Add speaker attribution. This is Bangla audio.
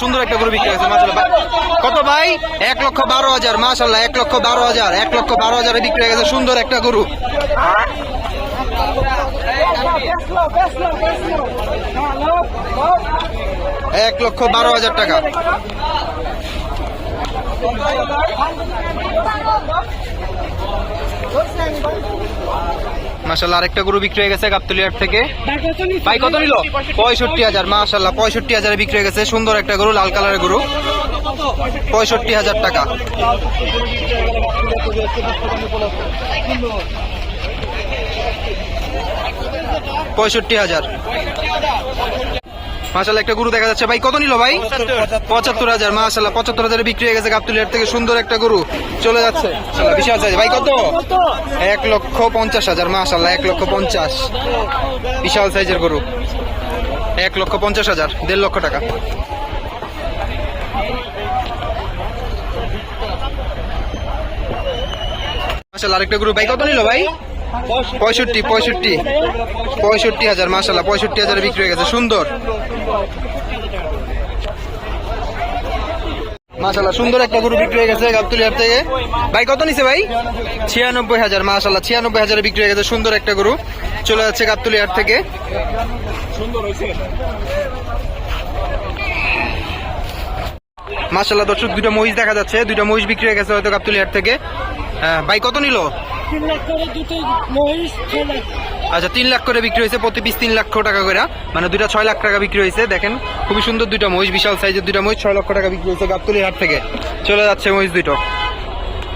Speaker 1: সুন্দর একটা গরু বিক্রি হয়েছে কত ভাই? এক লক্ষ বারো হাজার মাসাল্লাহ এক লক্ষ বারো হাজার, এক লক্ষ বারো হাজারে বিক্রি হয়ে গেছে, সুন্দর একটা গরু। এক লক্ষ বারো হাজার টাকা। মাসাল্লাহ আরেকটা গরু বিক্রি হয়ে গেছে গাবতলিয়ার থেকে। ভাই, কত নিল? পঁয়ষট্টি হাজার মাশাল্লাহ পঁয়ষট্টি হাজারে বিক্রি হয়ে গেছে। সুন্দর একটা গরু, লাল কালারের গরু। পঁয়ষট্টি হাজার টাকা। পঁয়ষট্টি হাজার। মাশাল্লাহ একটা গরু দেখা যাচ্ছে। ভাই, কত নিল ভাই? পঁচাত্তর হাজার মাশাল্লাহ পঁচাত্তর হাজারে বিক্রি হয়ে গেছে গাবতুলিয়ার থেকে। সুন্দর একটা গরু চলে যাচ্ছে। ভাই, কত? এক লক্ষ পঞ্চাশ হাজার মাশাল্লাহ এক লক্ষ পঞ্চাশ। বিশাল সাইজের গরু। এক লক্ষ পঞ্চাশ হাজার, দেড় লক্ষ টাকা। মাশাল্লাহ আরেকটা গরু। ভাই, কত নিল ভাই? পঁয়ষট্টি পঁয়ষট্টি। পঁয়ষট্টি হাজার মাশাল্লাহ পঁয়ষট্টি হাজারে বিক্রি হয়ে গেছে সুন্দর। মাশাল্লাহ সুন্দর একটা গরু বিক্রি হয়ে গেছে গাবতুলিয়ার থেকে। ভাই কত নিছে ভাই? ছিয়ানব্বই হাজার মাশাল্লাহ ছিয়ানব্বই হাজারে বিক্রি হয়ে গেছে সুন্দর একটা গরু। চলে যাচ্ছে গাবতুলিয়ার থেকে। মাশাল্লাহ দর্শক দুটো মহিষ দেখা যাচ্ছে দুটো মহিষ বিক্রি হয়ে গেছে হয়তো গাবতুলিয়ার থেকে। হ্যাঁ, ভাই কত নিল?
Speaker 2: দুটো
Speaker 1: আচ্ছা তিন লাখ করে বিক্রি হয়েছে, প্রতি পিস তিন লাখ টাকা করে। মানে দুইটা ছয় লাখ টাকা বিক্রি হয়েছে, দেখেন, খুবই সুন্দর দুইটা মহিষ, বিশাল সাইজের দুইটা মহিষ, ছয় লক্ষ টাকা বিক্রি হয়েছে গাবতলি হাট থেকে। চলে যাচ্ছে মহিষ দুটো।